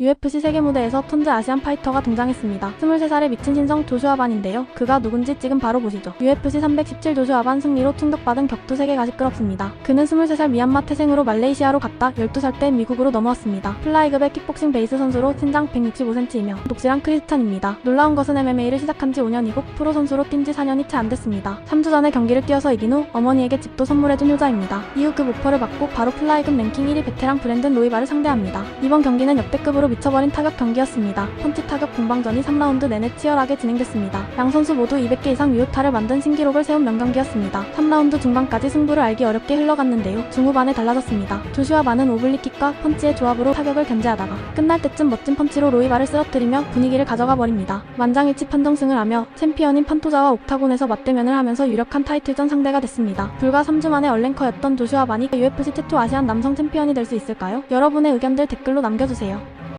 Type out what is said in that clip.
UFC 세계 무대에서 톤즈 아시안 파이터가 등장했습니다. 23살의 미친 신성 조슈아반인데요. 그가 누군지 지금 바로 보시죠. UFC 317 조슈아반 승리로 충격받은 격투 세계가 시끄럽습니다. 그는 23살 미얀마 태생으로 말레이시아로 갔다 12살 때 미국으로 넘어왔습니다. 플라이급의 킥복싱 베이스 선수로 신장 165cm이며 독실한 크리스찬입니다. 놀라운 것은 MMA를 시작한 지 5년이고 프로 선수로 뛴 지 4년이 채 안 됐습니다. 3주 전에 경기를 뛰어서 이긴 후 어머니에게 집도 선물해준 효자입니다. 이후 그 목표를 받고 바로 플라이급 랭킹 1위 베테랑 브랜든 로이바를 상대합니다. 이번 경기는 역대급으로 미쳐버린 타격 경기였습니다. 펀치 타격 공방전이 3라운드 내내 치열하게 진행됐습니다. 양 선수 모두 200개 이상 유효타를 만든 신기록을 세운 명경기였습니다. 3라운드 중반까지 승부를 알기 어렵게 흘러갔는데요. 중후반에 달라졌습니다. 조슈아 반은 오블리킥과 펀치의 조합으로 타격을 견제하다가 끝날 때쯤 멋진 펀치로 로이바를 쓰러뜨리며 분위기를 가져가 버립니다. 만장일치 판정승을 하며 챔피언인 판토자와 옥타곤에서 맞대면을 하면서 유력한 타이틀전 상대가 됐습니다. 불과 3주 만에 얼랭커였던 조슈아 반이 UFC 최초 아시안 남성 챔피언이 될 수 있을까요? 여러분의 의견들 댓글로 남겨주세요.